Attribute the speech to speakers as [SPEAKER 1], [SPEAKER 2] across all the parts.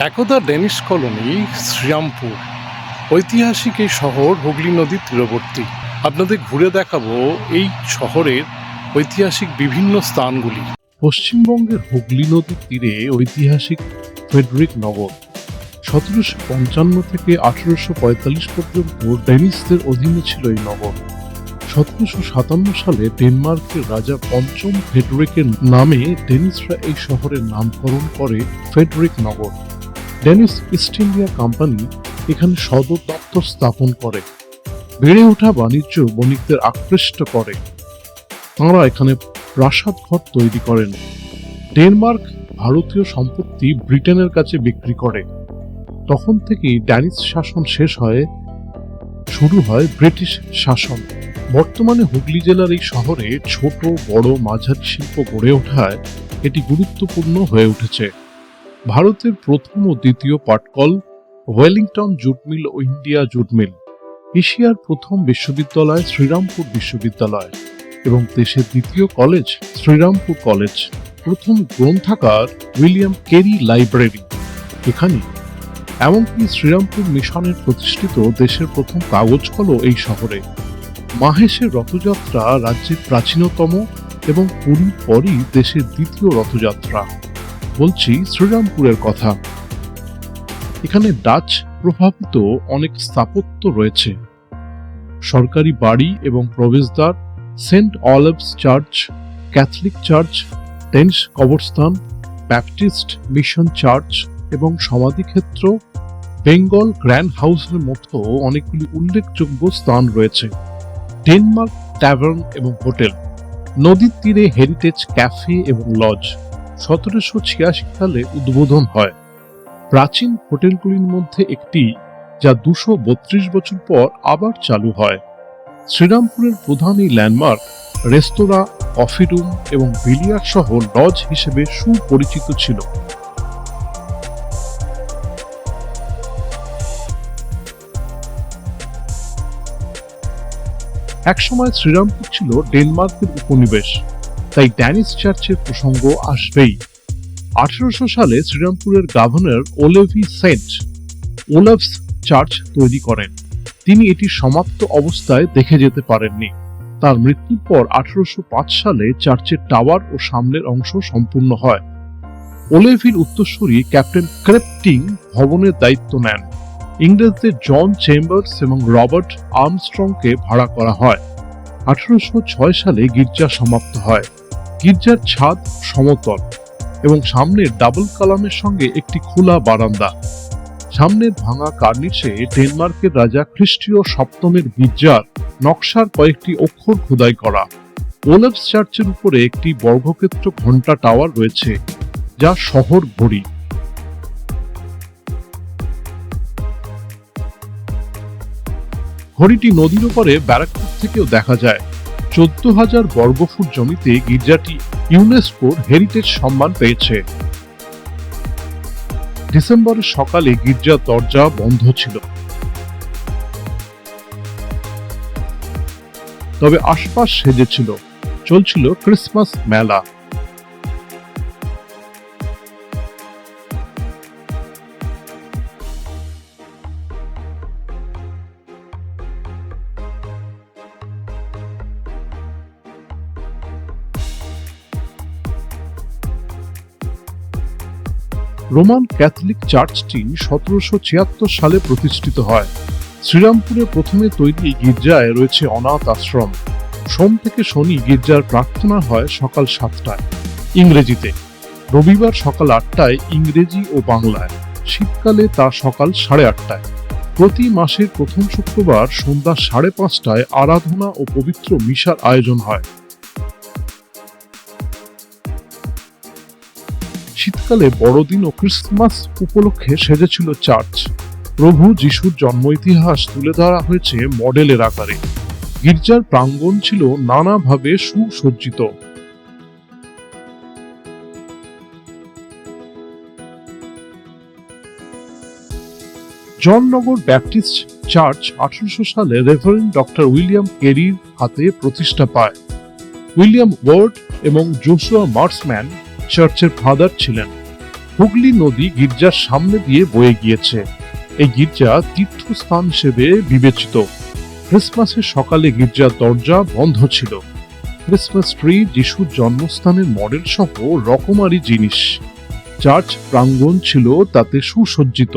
[SPEAKER 1] একদা Danish colony, Serampore. ঐতিহাসিক এই শহর হুগলি নদীর তীরবর্তী। আপনাদের ঘুরে দেখাবো এই শহরের ঐতিহাসিক বিভিন্ন স্থানগুলি। পশ্চিমবঙ্গের হুগলি নদীর তীরে ঐতিহাসিক ফেডরিক নগর। সতেরোশো পঞ্চান্ন থেকে আঠেরোশো পঁয়তাল্লিশ পর্যন্ত ডেনিসদের অধীনে ছিল এই নগর। সতেরোশো সাতান্ন সালে ডেনমার্কের রাজা পঞ্চম ফেডরিকের নামে ডেনিসরা এই শহরের নামকরণ করে Frederick Nagar. Danish East India company এখানে সদর দপ্তর স্থাপন করে। বেড়ে ওঠা বাণিজ্য বণিকদের আকৃষ্ট করে। তাঁরা এখানে প্রাসাদ ঘর তৈরি করেন। ডেনমার্ক ভারতীয় সম্পত্তি ব্রিটেনের কাছে বিক্রি করে। তখন থেকেই ড্যানিশ শাসন শেষ হয় শুরু হয় ব্রিটিশ শাসন। বর্তমানে হুগলি জেলার এই শহরে ছোট, বড় মাঝারি শিল্প গড়ে ওঠায় এটি গুরুত্বপূর্ণ হয়ে উঠেছে। ভারতের প্রথম ও দ্বিতীয় পাটকল ওয়েলিংটন জুট মিল ও ইন্ডিয়া জুট মিল, এশিয়ার প্রথম বিশ্ববিদ্যালয় শ্রীরামপুর বিশ্ববিদ্যালয় এবং দেশের দ্বিতীয় কলেজ শ্রীরামপুর কলেজ। প্রথম গ্রন্থাগার উইলিয়াম কেরি লাইব্রেরি। এখানে এমনকি শ্রীরামপুর মিশনের প্রতিষ্ঠিত দেশের প্রথম কাগজ কলও এই শহরে। মাহেশের রথযাত্রা রাজ্যের প্রাচীনতম এবং পুরীর পরই দেশের দ্বিতীয় রথযাত্রা। বলছি শ্রীরামপুরের কথা। এখানে ডাচ প্রভাবিত অনেক স্থাপত্য রয়েছে। সরকারি বাড়ি এবং প্রবেশদ্বার, saint Olav's church, Catholic church tense কবরস্থান, ব্যাপটিস্ট মিশন চার্চ এবং সমাধিক্ষেত্র বেঙ্গল গ্র্যান্ড হাউসের মতো অনেকগুলি উল্লেখযোগ্য স্থান রয়েছে। ডেনমার্ক ট্যাভার্ন এবং হোটেল, নদীর তীরে হেরিটেজ ক্যাফে এবং লজ। সতেরোশো ছিয়াশি সালে উদ্বোধন হয়। প্রাচীন হোটেলগুলির মধ্যে একটি, যা দুশো বত্রিশ বছর পর আবার চালু হয়। শ্রীরামপুরের প্রধান এই ল্যান্ডমার্ক রেস্তোরাঁ কফি রুম এবং বিলিয়ার্ড সহ লজ হিসেবে সুপরিচিত ছিল। একসময় শ্রীরামপুর ছিল ডেনমার্কের উপনিবেশ। তাই ড্যানিশ চার্চের প্রসঙ্গ আসবেই। আঠারোশো সালে শ্রীরামপুরের governor Ole Bie saint Olav's church তৈরি করেন। তিনি এটি সমাপ্ত অবস্থায় দেখে যেতে পারেননি। তার মৃত্যুর পর আঠারোশো পাঁচ সালে চার্চের টাওয়ার ও সামনের অংশ সম্পূর্ণ হয়। ওলেভির উত্তরসূরি ক্যাপ্টেন ক্রেপটিং ভবনের দায়িত্ব নেন। ইংরেজদের জন চেম্বার্স এবং রবার্ট আর্মস্ট্রংকে ভাড়া করা হয়। আঠারোশো ছয় সালে গির্জা সমাপ্ত হয়। গির্জার ছাদ সমতল এবং সামনে ডাবল কালামের সঙ্গে একটি খোলা বারান্দা। সামনের ভাঙা কার্নিশে ডেনমার্কের রাজা খ্রিস্টীয় সপ্তমের গির্জার নকশার কয়েকটি অক্ষর খোদাই করা। ওলেভস চার্চের উপরে একটি বর্গক্ষেত্র ঘণ্টা টাওয়ার রয়েছে, যা শহর ঘড়ি। ঘড়িটি নদীর উপরে ব্যারাকপুর থেকেও দেখা যায়। চোদ্দ হাজার বর্গফুট জমিতে গির্জাটি ইউনেস্কোর হেরিটেজ সম্মান পেয়েছে। ডিসেম্বরের সকালে গির্জার দরজা বন্ধ ছিল। তবে আশপাশ সেজেছিল, চলছিল ক্রিসমাস মেলা। রোমান ক্যাথলিক চার্চটি সতেরোশো ছিয়াত্তর সালে প্রতিষ্ঠিত হয়। শ্রীরামপুরে প্রথমে তৈরি গির্জায় রয়েছে অনাথ আশ্রম। সোম থেকে শনি গির্জার প্রার্থনা হয় সকাল সাতটায়। ইংরেজিতে, রবিবার সকাল আটটায় ইংরেজি ও বাংলায়, শীতকালে তা সকাল সাড়ে আটটায়। প্রতি মাসের প্রথম শুক্রবার সন্ধ্যা সাড়ে পাঁচটায় আরাধনা ও পবিত্র মিশার আয়োজন হয়। শীতকালে বড়দিন ও ক্রিসমাস উপলক্ষে সেজেছিল চার্চ। প্রভু যিশুর জন্ম ইতিহাস তুলে ধরা হয়েছে মডেলের আকারে। গির্জার প্রাঙ্গণ ছিল নানাভাবে সুসজ্জিত। জননগর ব্যাপটিস্ট চার্চ আঠারোশো সালে রেভারেন্ড ডক্টর উইলিয়াম কেরির হাতে প্রতিষ্ঠা পায়। উইলিয়াম ওয়ার্ড এবং জোসুয়া মার্সম্যান চার্চের ফাদার ছিলেন। হুগলি নদী গির্জার সামনে দিয়ে বয়ে গিয়েছে। এই গির্জা তীর্থস্থান হিসেবে বিবেচিত। ক্রিসমাসের সকালে গির্জার দরজা বন্ধ ছিল। ক্রিসমাস ট্রি যিশুর জন্মস্থানের মডেল সহ রকমারি জিনিস। চার্চ প্রাঙ্গণ ছিল তাতে সুসজ্জিত।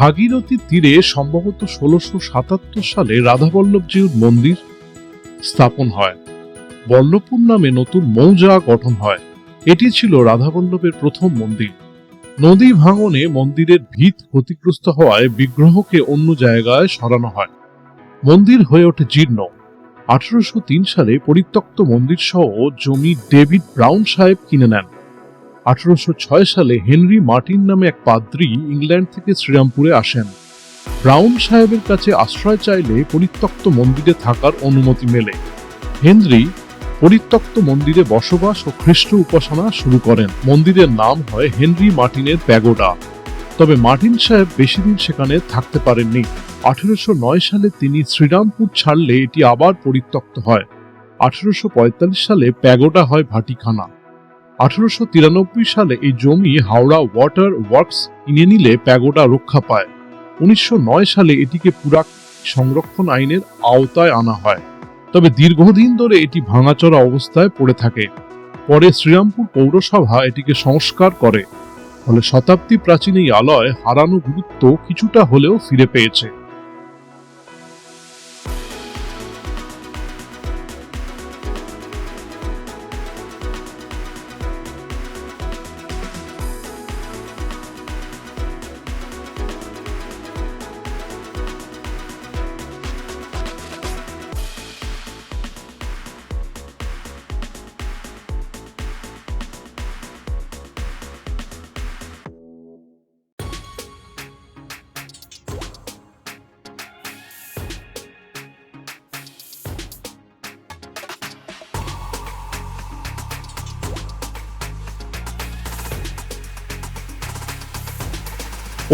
[SPEAKER 1] ভাগীরথীর তীরে সম্ভবত ষোলোশো সাতাত্তর সালে রাধাবল্লভজিউর মন্দির স্থাপন হয়। বল্লভপুর নামে নতুন মৌজা গঠন হয়। এটি ছিল রাধাবল্লভের প্রথম মন্দির। নদী ভাঙনে মন্দিরের ভিত ক্ষতিগ্রস্ত হওয়ায় বিগ্রহকে অন্য জায়গায় সরানো হয়। মন্দির হয়ে ওঠে জীর্ণ। আঠারোশো তিন সালে পরিত্যক্ত মন্দির সহ জমি ডেভিড ব্রাউন সাহেব কিনে নেন। আঠারোশো ছয় সালে হেনরি মার্টিন নামে এক পাদ্রী ইংল্যান্ড থেকে শ্রীরামপুরে আসেন। ব্রাউন সাহেবের কাছে আশ্রয় চাইলে পরিত্যক্ত মন্দিরে থাকার অনুমতি মেলে। হেনরি পরিত্যক্ত মন্দিরে বসবাস ও খ্রিস্ট উপাসনা শুরু করেন। মন্দিরের নাম হয় হেনরি মার্টিনের প্যাগোডা। তবে মার্টিন সাহেব বেশিদিন সেখানে থাকতে পারেননি। আঠারোশো সালে তিনি শ্রীরামপুর ছাড়লে এটি আবার পরিত্যক্ত হয়। আঠারোশো সালে প্যাগোডা হয় ভাটিখানা। আঠারোশো তিরানব্বই সালে এই জমি হাওড়া ওয়াটার ওয়ার্কস কিনে নিলে প্যাগোডা রক্ষা পায়। উনিশশো নয় সালে এটিকে পুরা সংরক্ষণ আইনের আওতায় আনা হয়। তবে দীর্ঘদিন ধরে এটি ভাঙাচোরা অবস্থায় পড়ে থাকে। পরে শ্রীরামপুর পৌরসভা এটিকে সংস্কার করে। ফলে শতাব্দী প্রাচীন এই আলয় হারানো গুরুত্ব কিছুটা হলেও ফিরে পেয়েছে।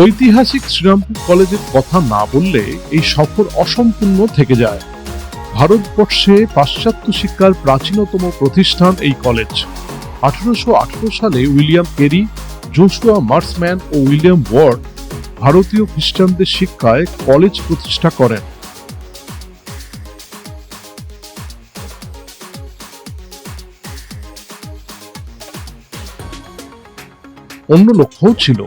[SPEAKER 1] ঐতিহাসিক শ্রীরামপুর কলেজের কথা না বললে এই সফর অসম্পূর্ণ থেকে যায়। ভারতবর্ষে পাশ্চাত্য শিক্ষার প্রাচীনতম প্রতিষ্ঠান এই কলেজ। আঠারোশো আঠারো সালে উইলিয়াম কেরি জোশুয়া মার্সম্যান ও উইলিয়াম ওয়ার্ড ভারতীয় খ্রিস্টানদের শিক্ষায় কলেজ প্রতিষ্ঠা করেন। অন্য লক্ষ্যও ছিল।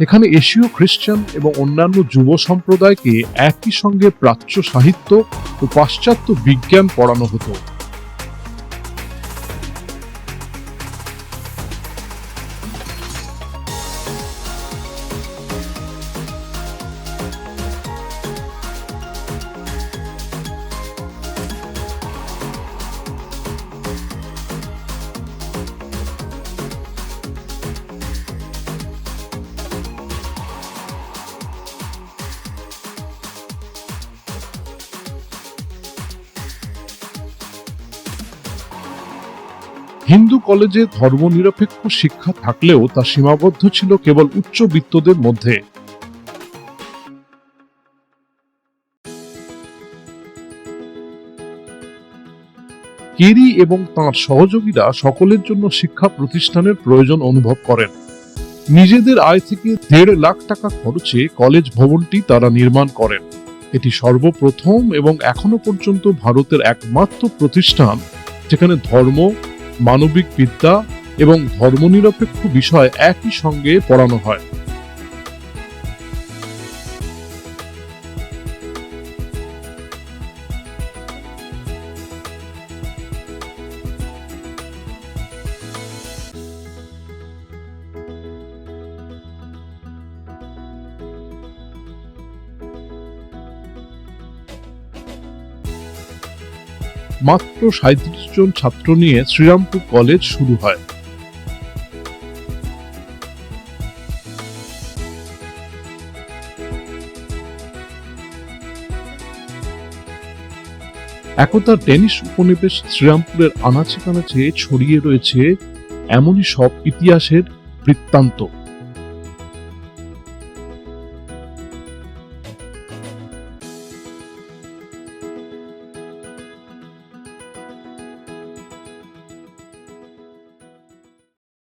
[SPEAKER 1] এখানে এশীয় খ্রিস্টান এবং অন্যান্য যুব সম্প্রদায়কে একই সঙ্গে প্রাচ্য সাহিত্য ও পাশ্চাত্য বিজ্ঞান পড়ানো হতো। হিন্দু কলেজে ধর্মনিরপেক্ষ শিক্ষা থাকলেও তা সীমাবদ্ধ ছিল কেবল উচ্চবিত্তদের মধ্যে। কেরি এবং তাঁর সহযোগীরা সকলের জন্য শিক্ষা প্রতিষ্ঠানের প্রয়োজন অনুভব করেন। নিজেদের আয় থেকে দেড় লাখ টাকা খরচে কলেজ ভবনটি তারা নির্মাণ করেন। এটি সর্বপ্রথম এবং এখনও পর্যন্ত ভারতের একমাত্র প্রতিষ্ঠান, যেখানে ধর্ম মানবিক বিদ্যা এবং ধর্মনিরপেক্ষ বিষয় একই সঙ্গে পড়ানো হয়। মাত্র সাঁত্রিশ জন ছাত্র নিয়ে শ্রীরামপুর কলেজ শুরু হয়।
[SPEAKER 2] একতা ডেনিশ উপনিবেশ শ্রীরামপুরের আনাচে কানাচে ছড়িয়ে রয়েছে, এমনই সব ইতিহাসের বৃত্তান্ত।